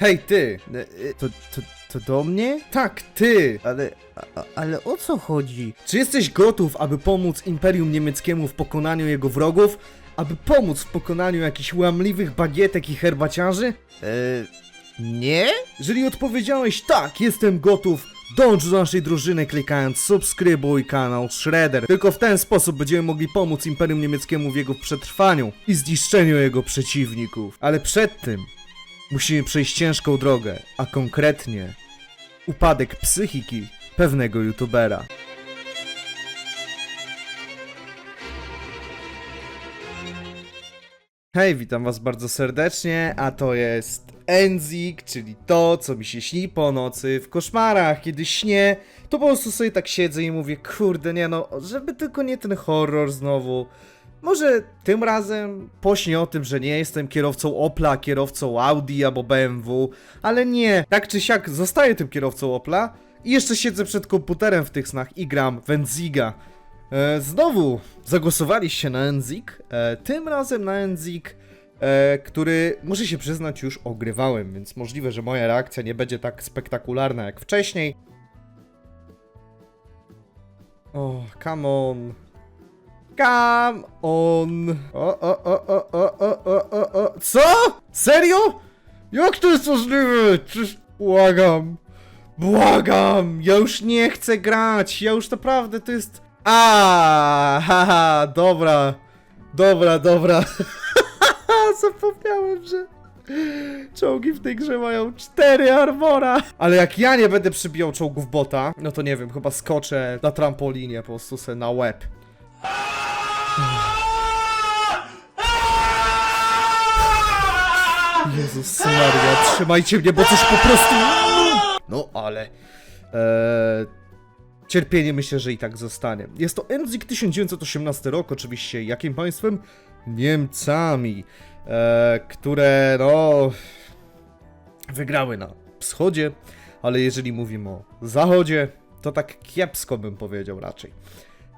Hej, ty! E, e, To, to, to do mnie? Tak, ty! Ale, a, ale o co chodzi? Czy jesteś gotów, aby pomóc Imperium Niemieckiemu w pokonaniu jego wrogów? Aby pomóc w pokonaniu jakichś łamliwych bagietek i herbaciarzy? Eee, nie? Jeżeli odpowiedziałeś tak, jestem gotów, dąż do naszej drużyny klikając subskrybuj kanał Shredder. Tylko w ten sposób będziemy mogli pomóc Imperium Niemieckiemu w jego przetrwaniu i zniszczeniu jego przeciwników. Ale przed tym musimy przejść ciężką drogę, a konkretnie upadek psychiki pewnego youtubera. Hej, witam was bardzo serdecznie, a to jest Enzik, czyli to, co mi się śni po nocy w koszmarach. Kiedy śnię, to po prostu sobie tak siedzę i mówię, kurde, nie no, żeby tylko nie ten horror znowu. Może tym razem pośnie o tym, że nie jestem kierowcą Opla, kierowcą Audi albo BMW, ale nie, tak czy siak zostaję tym kierowcą Opla i jeszcze siedzę przed komputerem w tych snach i gram w Enziga. E, znowu zagłosowaliście na Enzik, e, tym razem na Enzik, e, który muszę się przyznać już ogrywałem, więc możliwe, że moja reakcja nie będzie tak spektakularna jak wcześniej. O, come on. Come on. O, o, o, o, o, o, o, o, o. Co? Serio? Jak to jest możliwe? Czyż... Błagam. Błagam. Ja już nie chcę grać. Ja już naprawdę to jest... A, haha, dobra. Dobra, dobra. Zapomniałem, że czołgi w tej grze mają cztery armora. Ale jak ja nie będę przybijał czołgów bota, no to nie wiem, chyba skoczę na trampolinie po prostu se na łeb. Jezus Maria, trzymajcie mnie, bo coś po prostu... No, ale... Eee, cierpienie myślę, że i tak zostanie. Jest to Enzik 1918 rok, oczywiście. Jakim państwem? Niemcami, e, które, no... Wygrały na wschodzie, ale jeżeli mówimy o zachodzie, to tak kiepsko bym powiedział raczej.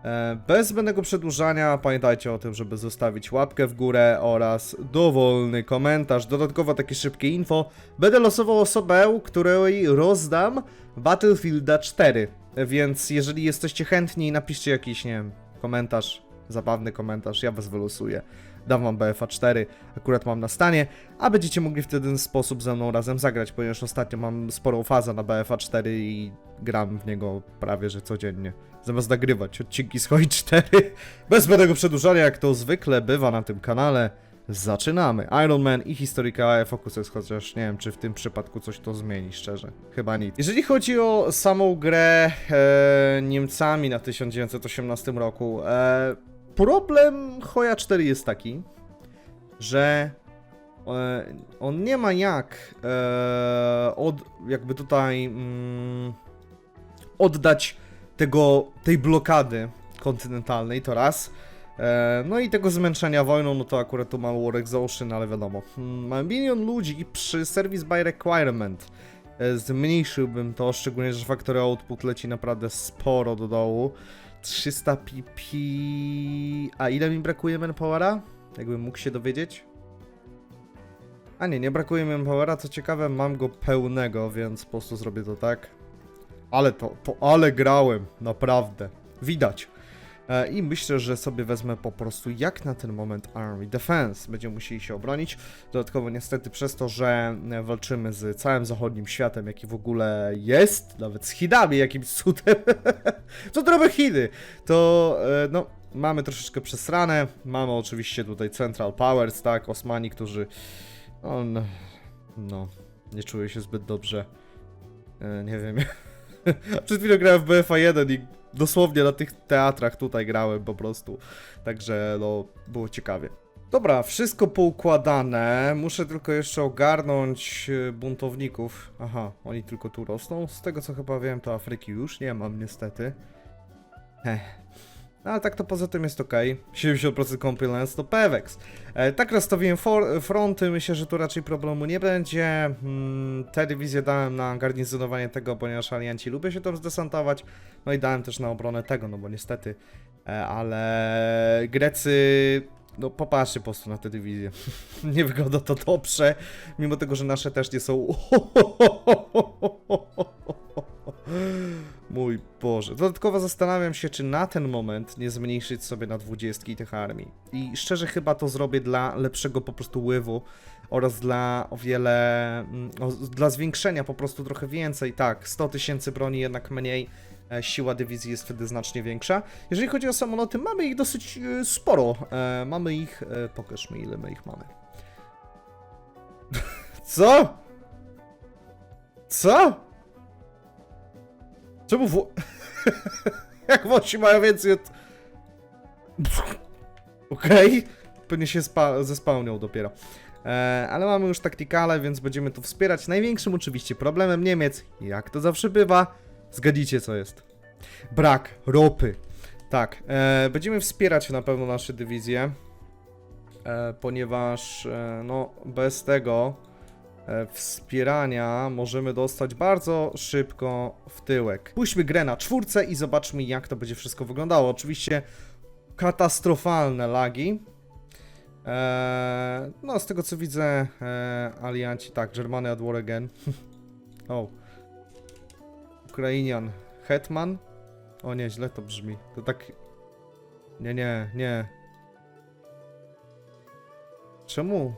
E, Bez zbędnego przedłużania pamiętajcie o tym, żeby zostawić łapkę w górę oraz dowolny komentarz. Dodatkowo takie szybkie info. Będę losował osobę, której rozdam Battlefielda 4. Więc jeżeli jesteście chętni, napiszcie jakiś, nie wiem, komentarz, zabawny komentarz, ja was wylosuję. Dam wam BFA 4, akurat mam na stanie, a będziecie mogli w ten sposób ze mną razem zagrać, ponieważ ostatnio mam sporą fazę na BFA 4 i gram w niego prawie że codziennie. Zamiast nagrywać odcinki z Hoi 4, bez zbędnego przedłużania, jak to zwykle bywa na tym kanale, zaczynamy. Iron Man i historyka Focus jest, chociaż nie wiem, czy w tym przypadku coś to zmieni, szczerze. Chyba nic. Jeżeli chodzi o samą grę e, Niemcami na 1918 roku, e, problem Hoja 4 jest taki, że e, on nie ma jak e, od, jakby tutaj mm, oddać tego, tej blokady kontynentalnej, to raz. E, no i tego zmęczenia wojną, no to akurat tu mamy War Exhaustion, ale wiadomo. Hmm, Mamy milion ludzi i przy Service by Requirement e, zmniejszyłbym to, szczególnie, że Factory Output leci naprawdę sporo do dołu. 300 pp... A ile mi brakuje manpowera? Jakbym mógł się dowiedzieć? A nie, nie brakuje manpowera, co ciekawe mam go pełnego, więc po prostu zrobię to tak. Ale to, to, ale grałem, naprawdę. Widać. E, I myślę, że sobie wezmę po prostu jak na ten moment Army Defense. Będziemy musieli się obronić. Dodatkowo niestety przez to, że e, walczymy z całym zachodnim światem, jaki w ogóle jest, nawet z Hidami jakimś cudem, co to robią Hidy, to e, no mamy troszeczkę przesrane. Mamy oczywiście tutaj Central Powers, tak, Osmani, którzy no, no, nie czuję się zbyt dobrze. Nie wiem. Przed chwilą grałem w BFA 1 i dosłownie na tych teatrach tutaj grałem po prostu. Także no, było ciekawie. Dobra, wszystko poukładane. Muszę tylko jeszcze ogarnąć e, buntowników. Aha, oni tylko tu rosną. Z tego co chyba wiem, to Afryki już nie mam niestety. Ech. No, ale tak to poza tym jest ok. 70% compliance to Pewex. E, tak rozstawiłem for, fronty, myślę, że tu raczej problemu nie będzie. Mm, te dywizje dałem na garnizonowanie tego, ponieważ alianci lubią się tam zdesantować. No i dałem też na obronę tego, no bo niestety. E, ale Grecy no popatrzcie po prostu na tę dywizję. nie wygląda to dobrze, mimo tego, że nasze też nie są... Mój Boże. Dodatkowo zastanawiam się, czy na ten moment nie zmniejszyć sobie na dwudziestki tych armii. I szczerze chyba to zrobię dla lepszego po prostu ływu oraz dla o wiele... mm, O, dla zwiększenia po prostu trochę więcej. Tak, 100 tysięcy broni jednak mniej. e, Siła dywizji jest wtedy znacznie większa. Jeżeli chodzi o samoloty, mamy ich dosyć e, sporo. E, mamy ich... Pokaż mi, ile my ich mamy. Co? Co? Czemu w... Jak Włosi mają więcej od... Okej. Pewnie się spa zespałnią dopiero. E, ale mamy już taktykale, więc będziemy to wspierać. Największym oczywiście problemem Niemiec, jak to zawsze bywa, zgadnijcie co jest. Brak ropy. Tak, e, będziemy wspierać na pewno nasze dywizje, e, ponieważ e, no bez tego wspierania możemy dostać bardzo szybko w tyłek. Puśćmy grę na czwórce i zobaczmy jak to będzie wszystko wyglądało. Oczywiście katastrofalne lagi. Eee, no z tego co widzę e, alianci, tak, Germany at war again. o. Ukrainian Hetman. O nie, źle to brzmi. To tak... Nie, nie, nie. Czemu?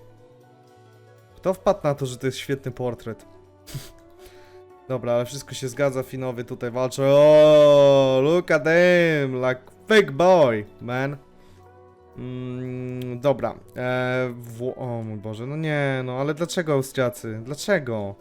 Kto wpadł na to, że to jest świetny portret? Dobra, ale wszystko się zgadza, Finowie tutaj walczą. O, look at him, like big boy, man. Mm, dobra. E, Wło- o mój Boże, no nie, no ale dlaczego Austriacy? Dlaczego?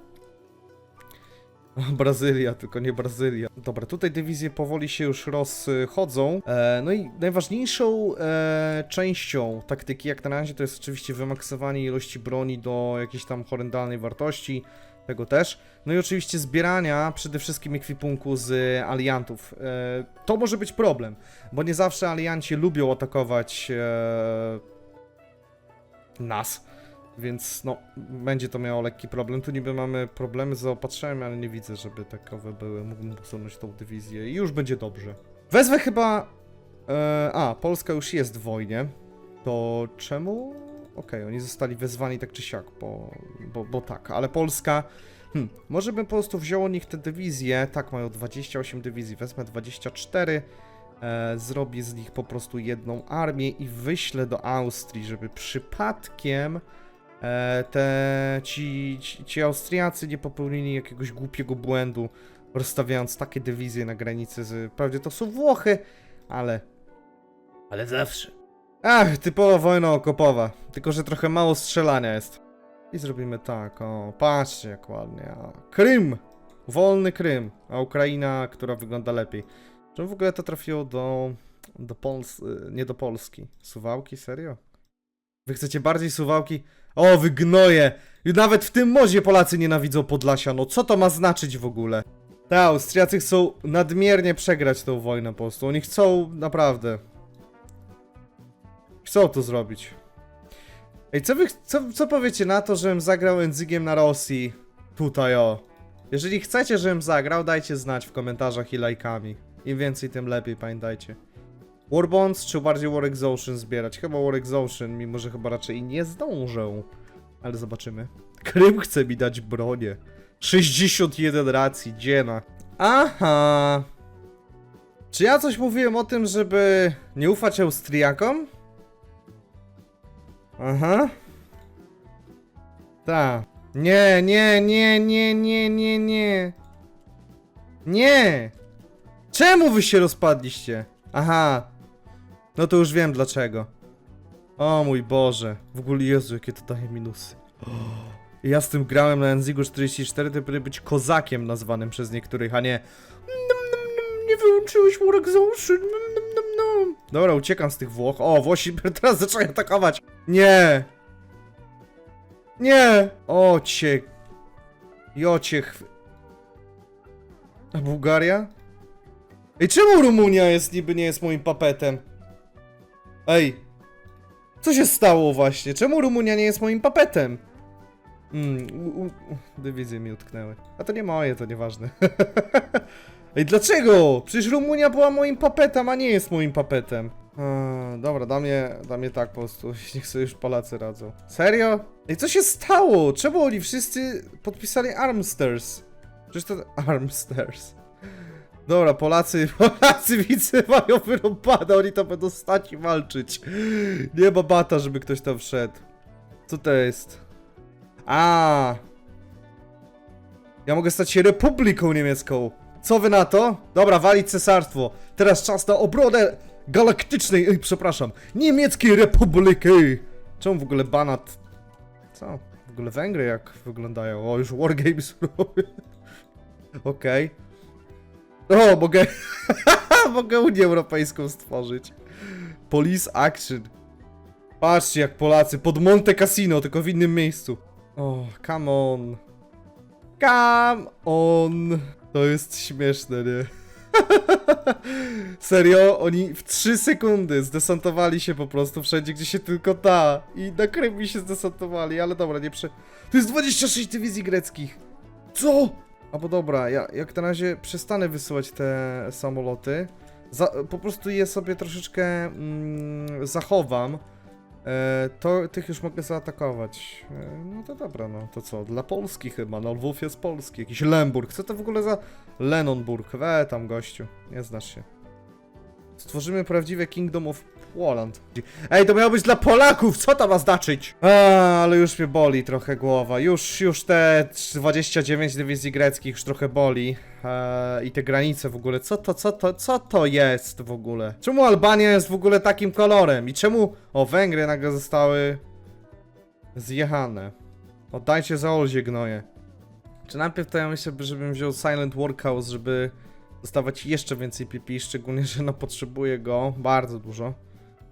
Brazylia, tylko nie Brazylia. Dobra, tutaj dywizje powoli się już rozchodzą. E, no i najważniejszą e, częścią taktyki jak na razie to jest oczywiście wymaksowanie ilości broni do jakiejś tam horrendalnej wartości. Tego też. No i oczywiście zbierania przede wszystkim ekwipunku z aliantów. E, to może być problem, bo nie zawsze alianci lubią atakować e, nas. Więc no, będzie to miało lekki problem. Tu niby mamy problemy z zaopatrzeniem, ale nie widzę, żeby takowe były. Mógłbym usunąć tą dywizję i już będzie dobrze. Wezwę chyba... E, a, Polska już jest w wojnie. To czemu? Okej, oni zostali wezwani tak czy siak, bo, bo, bo tak, ale Polska... Hmm, może bym po prostu wziął od nich te dywizje. Tak, mają 28 dywizji, wezmę 24. E, zrobię z nich po prostu jedną armię i wyślę do Austrii, żeby przypadkiem te ci, ci, ci Austriacy nie popełnili jakiegoś głupiego błędu, rozstawiając takie dywizje na granicy z. Wprawdzie to są Włochy, ale. Ale zawsze. Ach, typowa wojna okopowa. Tylko, że trochę mało strzelania jest. I zrobimy tak, o, patrzcie jak ładnie. O. Krym! Wolny Krym, a Ukraina, która wygląda lepiej. Czemu w ogóle to trafiło do. do Pols... nie do Polski? Suwałki? Serio? Wy chcecie bardziej suwałki? O, wy gnoje! I nawet w tym mozie Polacy nienawidzą Podlasia, no co to ma znaczyć w ogóle? Tak, Austriacy chcą nadmiernie przegrać tą wojnę po prostu. Oni chcą naprawdę. Chcą to zrobić. Ej, co wy, co, co powiecie na to, żebym zagrał Enzygiem na Rosji? Tutaj o. Jeżeli chcecie, żebym zagrał, dajcie znać w komentarzach i lajkami. Im więcej, tym lepiej, pamiętajcie. War Bonds czy bardziej War Exhaustion zbierać? Chyba War Exhaustion, mimo że chyba raczej nie zdążę. Ale zobaczymy. Krym chce mi dać bronię. 61 racji, dziena. Aha. Czy ja coś mówiłem o tym, żeby nie ufać Austriakom? Aha. Ta. Nie, nie, nie, nie, nie, nie, nie. Nie! Czemu wy się rozpadliście? Aha. No to już wiem dlaczego. O mój Boże. W ogóle Jezu, jakie to daje minusy. Ja z tym grałem na Enzigu 44, to powinien być kozakiem nazwanym przez niektórych, a nie... Nie wyłączyłeś num, num. Dobra, uciekam z tych Włoch. O, Włosi teraz zaczęli atakować. Nie. Nie. O cię. Jocie. A Bułgaria? Ej, czemu Rumunia jest niby nie jest moim papetem? Ej. Co się stało właśnie? Czemu Rumunia nie jest moim papetem? Mm, dywizje mi utknęły. A to nie moje, to nieważne. Ej, dlaczego? Przecież Rumunia była moim papetem, a nie jest moim papetem. Eee, dobra, da mnie, da mnie tak po prostu. Niech sobie już Polacy radzą. Serio? Ej, co się stało? Czemu oni wszyscy podpisali Armsters? Przecież to Armsters. Dobra, Polacy, Polacy widzę mają wyrąbane, oni to będą stać i walczyć. Nie ma bata, żeby ktoś tam wszedł. Co to jest? A. Ja mogę stać się Republiką Niemiecką. Co wy na to? Dobra, walić cesarstwo. Teraz czas na obronę galaktycznej, ej, przepraszam, niemieckiej republiki. Czemu w ogóle banat? Co? W ogóle Węgry jak wyglądają? O, już Wargames robię. Okej. O, mogę... mogę Unię Europejską stworzyć. Police Action. Patrzcie jak Polacy, pod Monte Cassino, tylko w innym miejscu. O, come on. Come on. To jest śmieszne, nie? Serio, oni w 3 sekundy zdesantowali się po prostu wszędzie, gdzie się tylko da. I na Krymie się zdesantowali, ale dobra, nie prze... To jest 26 dywizji greckich! Co? Albo dobra, ja jak na razie przestanę wysyłać te samoloty. Za, po prostu je sobie troszeczkę mm, zachowam. E, to tych już mogę zaatakować. E, no to dobra, no to co? Dla Polski chyba, no Lwów jest Polski. Jakiś Lemburg. Co to w ogóle za Lenonburg? We tam gościu, nie znasz się. Stworzymy prawdziwe Kingdom of Poland. Ej, to miało być dla Polaków, co to ma znaczyć? A, ale już mnie boli trochę głowa. Już, już te 29 dywizji greckich już trochę boli. Eee, I te granice w ogóle. Co to, co to, co to jest w ogóle? Czemu Albania jest w ogóle takim kolorem? I czemu, o, Węgry nagle zostały zjechane? Oddajcie za Olzie gnoje. Czy najpierw to ja myślę, żebym wziął Silent Workhouse, żeby dostawać jeszcze więcej PP, szczególnie, że no potrzebuję go bardzo dużo.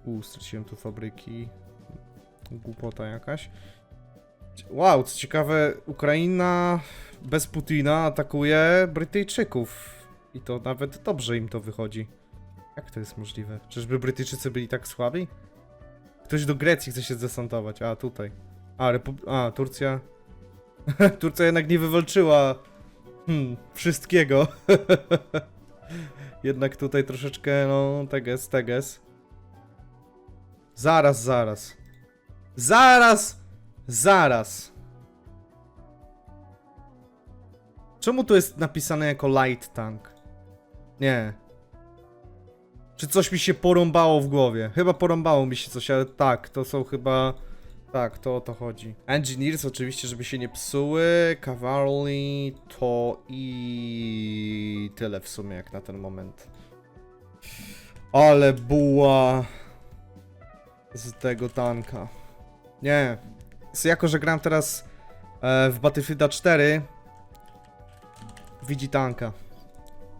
U, straciłem tu fabryki. Głupota jakaś. Wow, co ciekawe, Ukraina bez Putina atakuje Brytyjczyków. I to nawet dobrze im to wychodzi. Jak to jest możliwe? Czyżby Brytyjczycy byli tak słabi? Ktoś do Grecji chce się zdesantować. A, tutaj. A, Repub A Turcja. Turcja jednak nie wywalczyła hmm, wszystkiego. jednak tutaj troszeczkę, no, teges, teges. Zaraz, zaraz. Zaraz! Zaraz! Czemu tu jest napisane jako light tank? Nie. Czy coś mi się porąbało w głowie? Chyba porąbało mi się coś, ale tak, to są chyba... Tak, to o to chodzi. Engineers oczywiście, żeby się nie psuły. Cavalry to i tyle w sumie jak na ten moment. Ale buła z tego tanka. Nie. Jako, że gram teraz e, w Battlefielda 4 widzi tanka.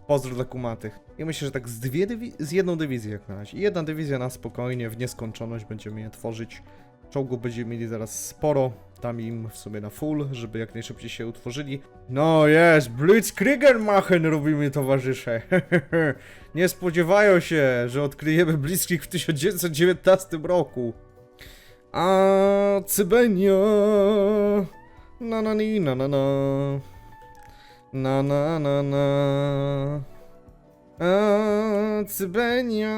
Pozdro dla kumatych. I myślę, że tak z, dwie z jedną dywizją jak na razie. Jedna dywizja na spokojnie, w nieskończoność będziemy je tworzyć. Czołgów będziemy mieli zaraz sporo. Dam im w sumie na full, żeby jak najszybciej się utworzyli. No jest, Blitzkriegermachen robimy towarzysze. Nie spodziewają się, że odkryjemy Blitzkrieg w 1919 roku. A Cybenia. Na na ni, na na na. Na na na na. A Cybenia.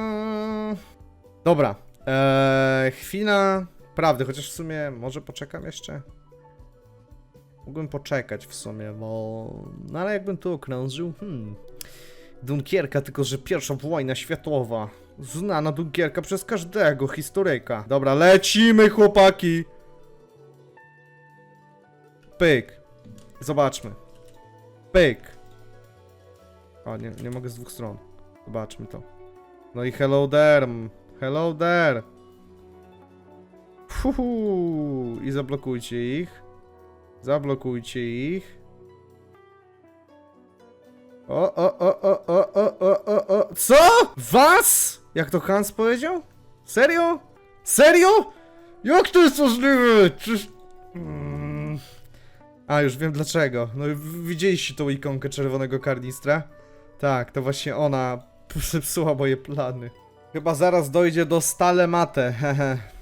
Dobra. Eee, chwila prawdy, chociaż w sumie może poczekam jeszcze. Mógłbym poczekać w sumie, bo... No ale jakbym tu okrążył, hmm... Dunkierka, tylko że pierwsza wojna światowa. Znana Dunkierka przez każdego historyka. Dobra, lecimy chłopaki! Pyk. Zobaczmy. Pyk. O, nie, nie mogę z dwóch stron. Zobaczmy to. No i hello there. Hello there. Fuhu. I zablokujcie ich. Zablokujcie ich. O, o, o, o, o, o, o, o, o. Co? Was? Jak to Hans powiedział? Serio? Serio? Jak to jest możliwe? Czyż... Mm. A, już wiem dlaczego. No widzieliście tą ikonkę czerwonego karnistra? Tak, to właśnie ona zepsuła moje plany. Chyba zaraz dojdzie do stale hehe.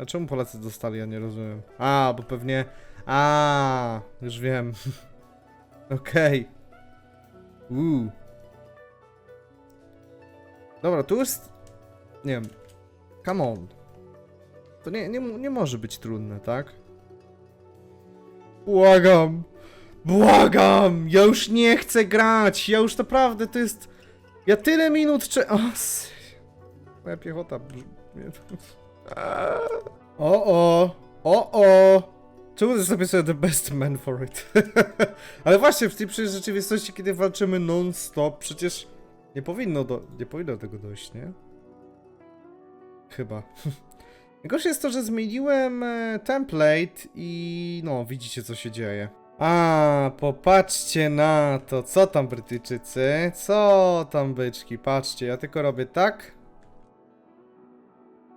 A czemu Polacy dostali, ja nie rozumiem. A, bo pewnie... A, już wiem. Okej. Uuu. Dobra, tu jest... Nie wiem. Come on. To nie, nie, nie może być trudne, tak? Błagam! Błagam! Ja już nie chcę grać! Ja już naprawdę to jest. Ja tyle minut cze. O, moja piechota. brz- mnie to- O o! O o! Czemu to sobie the best man for it? Ale właśnie w tej przecież rzeczywistości, kiedy walczymy non-stop, przecież nie powinno do, nie powinno tego dojść, nie? Chyba. Najgorsze jest to, że zmieniłem e, template i no, widzicie co się dzieje. A, popatrzcie na to. Co tam Brytyjczycy? Co tam byczki? Patrzcie, ja tylko robię tak.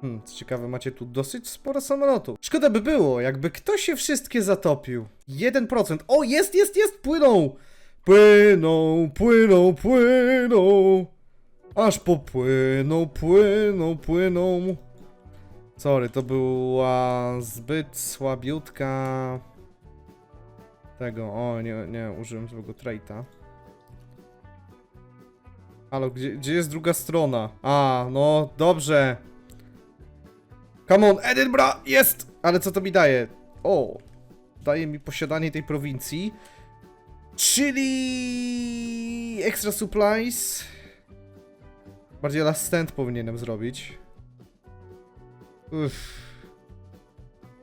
Hmm, co ciekawe, macie tu dosyć sporo samolotów. Szkoda by było, jakby ktoś się wszystkie zatopił. 1%. O, jest, jest, jest! Płyną! Płyną, płyną, płyną! Aż popłyną, płyną, płyną. Sorry, to była zbyt słabiutka tego. O, nie, nie, użyłem złego traita. Halo, gdzie, gdzie jest druga strona? A, no, dobrze. Come on, Edinburgh, jest! Ale co to mi daje? O, daje mi posiadanie tej prowincji. Czyli extra supplies. Bardziej last stand powinienem zrobić. Uff.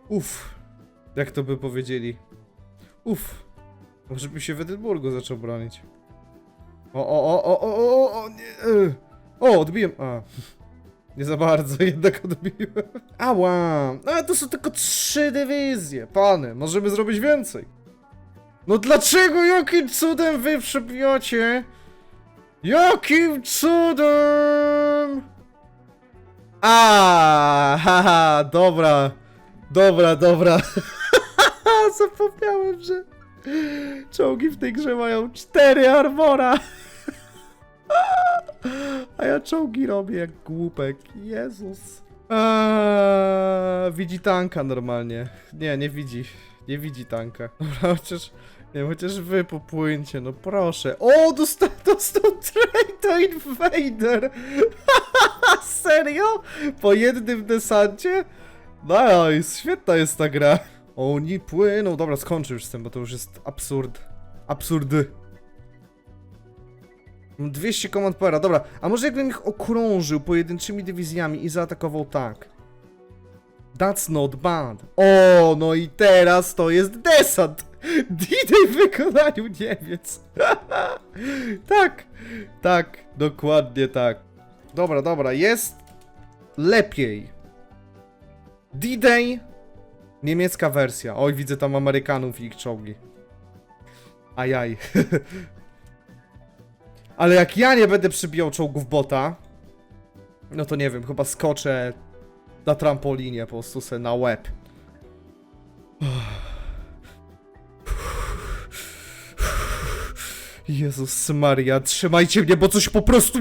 Uff. Jak to by powiedzieli? Uff. Może by się w Edynburgu zaczął bronić. O, o, o, o, o, o, o, nie. O, odbiłem. A. Nie za bardzo, jednak odbiłem. Ała. Ale to są tylko trzy dywizje. Pany, możemy zrobić więcej. No dlaczego, jakim cudem wy przebijacie? Jakim cudem? A, haha, dobra. Dobra, dobra. Zapomniałem, że czołgi w tej grze mają cztery armora. A ja czołgi robię jak głupek. Jezus. Eee, widzi tanka normalnie. Nie, nie widzi. Nie widzi tanka. Dobra, chociaż... Nie, chociaż wy popłyńcie, no proszę. O, dostał, dostał Trade Invader! Serio? Po jednym desancie? Nice, świetna jest ta gra. Oni płyną. Dobra, skończę już z tym, bo to już jest absurd. Absurdy. Mam 200 komand pera, dobra. A może jakbym ich okrążył pojedynczymi dywizjami i zaatakował tak? That's not bad. O, no i teraz to jest desant. D-Day w wykonaniu Niemiec. tak, tak, dokładnie tak. Dobra, dobra, jest lepiej. D-Day, niemiecka wersja. Oj, widzę tam Amerykanów i ich czołgi. Ajaj. Ale jak ja nie będę przybijał czołgów bota, no to nie wiem, chyba skoczę na trampolinie po prostu se na łeb. Jezus Maria, trzymajcie mnie, bo coś po prostu...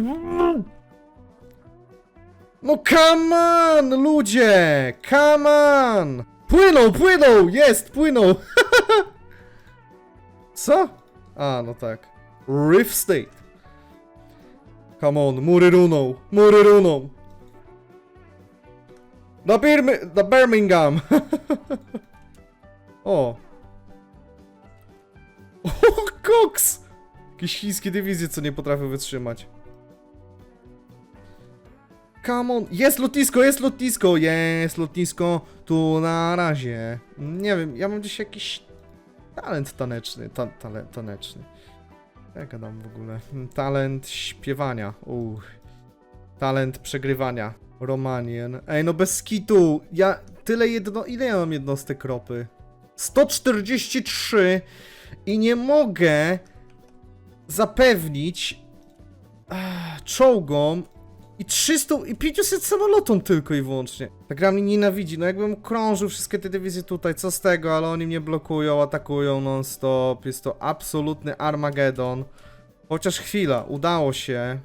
No come on, ludzie! Come on! Płyną, płyną! Jest, płyną! Co? A, no tak. Rift State. Come on, mury runą, mury runą. Na, Birmi na Birmingham. o. O, koks! Jakieś chińskie dywizje, co nie potrafią wytrzymać. Come on. Jest lotnisko, jest lotnisko, jest lotnisko. Tu na razie. Nie wiem, ja mam gdzieś jakiś talent taneczny. Ta, taneczny. Jak gadam w ogóle? Talent śpiewania. Uch. Talent przegrywania. Romanien. Ej, no bez kitu. Ja tyle jedno... Ile ja mam jednostek ropy? 143 i nie mogę zapewnić ah, czołgom i 300 i 500 samolotom tylko i wyłącznie. Ta gra mnie nienawidzi. No jakbym krążył wszystkie te dywizje tutaj, co z tego, ale oni mnie blokują, atakują non-stop. Jest to absolutny Armagedon. Chociaż chwila, udało się.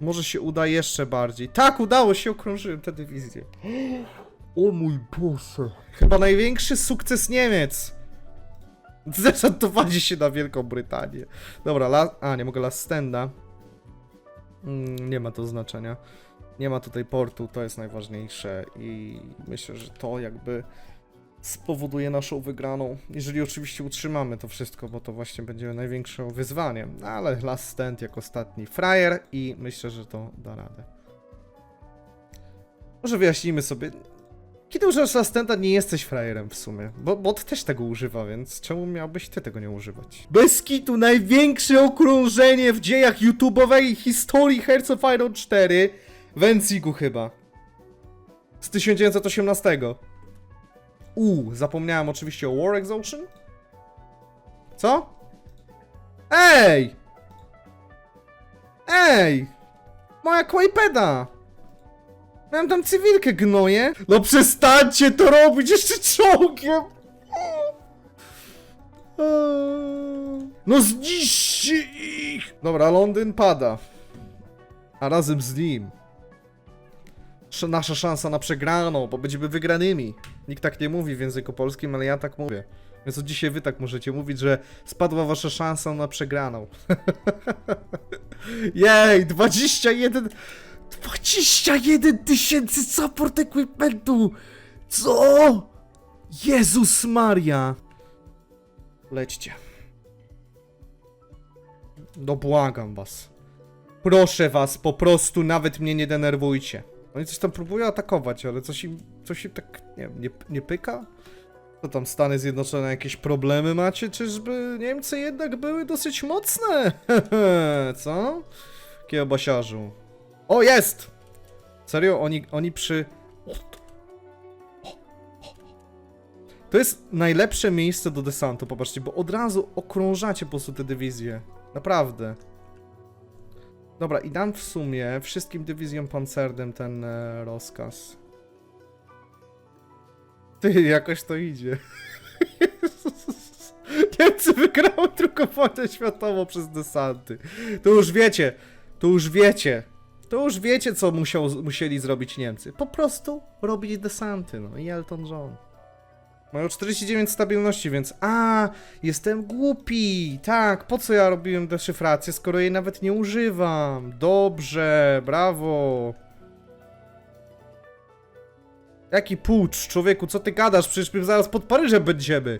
Może się uda jeszcze bardziej. Tak, udało się, okrążyłem tę dywizję. O mój Boże. Chyba największy sukces Niemiec. Zeszantowanie się na Wielką Brytanię. Dobra, la... a nie mogę last standa. Mm, nie ma to znaczenia. Nie ma tutaj portu, to jest najważniejsze i myślę, że to jakby spowoduje naszą wygraną. Jeżeli oczywiście utrzymamy to wszystko, bo to właśnie będzie największym wyzwaniem. No, ale last stand jak ostatni frajer i myślę, że to da radę. Może wyjaśnijmy sobie. Kiedy używasz last standa, nie jesteś frajerem w sumie. Bo bot też tego używa, więc czemu miałbyś ty tego nie używać? Bez kitu największe okrążenie w dziejach YouTube'owej historii Hearts of Iron 4 w Enzigu chyba. Z 1918. U, zapomniałem oczywiście o War Exhaustion. Co? Ej! Ej! Moja Quaipeda! Miałem tam cywilkę gnoję. No przestańcie to robić jeszcze czołgiem! No zniszczcie ich! Dobra, Londyn pada. A razem z nim sz- nasza szansa na przegraną, bo będziemy wygranymi. Nikt tak nie mówi w języku polskim, ale ja tak mówię. Więc od dzisiaj wy tak możecie mówić, że spadła wasza szansa na przegraną. Jej, 21... 21 tysięcy support equipmentu! Co? Jezus Maria! Lećcie. No błagam was. Proszę was, po prostu nawet mnie nie denerwujcie. Oni coś tam próbują atakować, ale coś im, coś im tak, nie wiem, nie, nie pyka? To tam Stany Zjednoczone jakieś problemy macie? Czyżby Niemcy jednak były dosyć mocne? Co? Kiełbasiarzu. O, jest! Serio? Oni, oni przy... To jest najlepsze miejsce do desantu, popatrzcie, bo od razu okrążacie po prostu te dywizje. Naprawdę. Dobra, i dam w sumie wszystkim dywizjom pancernym ten e, rozkaz. Ty, jakoś to idzie. Niemcy wygrały tylko wojnę światową przez desanty. To już wiecie, to już wiecie. To już wiecie, co musiał, musieli zrobić Niemcy. Po prostu robić desanty, no i Elton John. Mają 49 stabilności, więc... A, jestem głupi! Tak, po co ja robiłem deszyfrację, skoro jej nawet nie używam? Dobrze, brawo! Jaki pucz, człowieku, co ty gadasz? Przecież my zaraz pod Paryżem będziemy!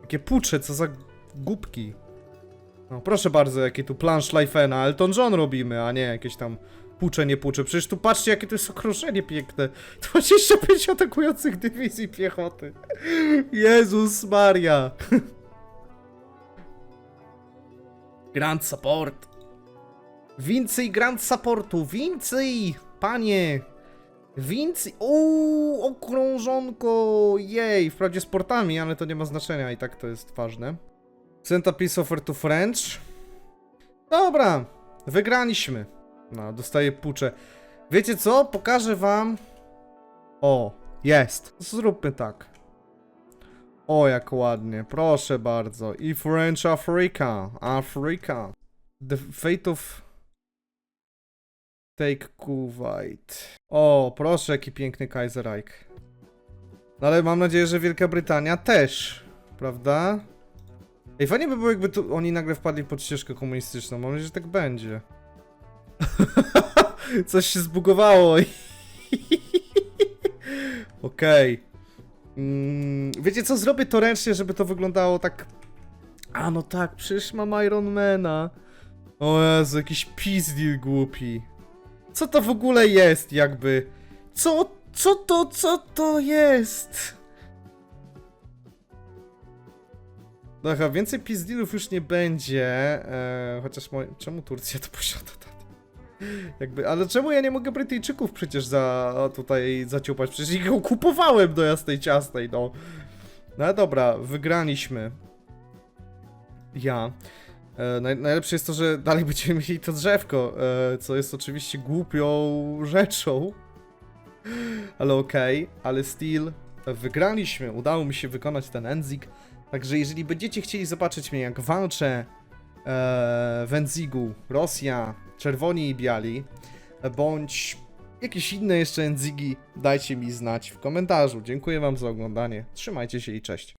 Jakie pucze, co za głupki. No, proszę bardzo, jakie tu plansz Lifena, Elton John robimy, a nie jakieś tam pucze, nie pucze. Przecież tu patrzcie, jakie to jest okrążenie piękne. 25 atakujących dywizji piechoty. Jezus Maria. Grand support. Więcej grand supportu, więcej, panie. Więcej. Uuu, okrążonko. Jej, wprawdzie z portami, ale to nie ma znaczenia i tak to jest ważne. Send a piece offer to French. Dobra, wygraliśmy. No, dostaję pucze. Wiecie co? Pokażę wam. O, jest. Zróbmy tak. O, jak ładnie. Proszę bardzo. I French Africa. Africa. The fate of... Take Kuwait. O, proszę, jaki piękny Kaiserreich. No ale mam nadzieję, że Wielka Brytania też. Prawda? Ej, fajnie by było, jakby tu oni nagle wpadli pod ścieżkę komunistyczną. Mam nadzieję, że tak będzie. Coś się zbugowało. Okej. Mm, wiecie co? Zrobię to ręcznie, żeby to wyglądało tak... A no tak, przecież mam Ironmana. O Jezu, jakiś pizdil głupi. Co to w ogóle jest jakby? Co, co to, co to jest? Dobra, więcej pizdilów już nie będzie, e, chociaż mo- czemu Turcja to posiada? Jakby, ale czemu ja nie mogę Brytyjczyków przecież za tutaj zaciupać? Przecież ich okupowałem do jasnej ciasnej, no. No dobra, wygraliśmy. Ja. E, naj, najlepsze jest to, że dalej będziemy mieli to drzewko, e, co jest oczywiście głupią rzeczą. Ale okej, ale still wygraliśmy, udało mi się wykonać ten Enzik. Także jeżeli będziecie chcieli zobaczyć mnie jak walczę e, w Enzigu, Rosja, Czerwoni i Biali, bądź jakieś inne jeszcze Enzigi, dajcie mi znać w komentarzu. Dziękuję wam za oglądanie, trzymajcie się i cześć.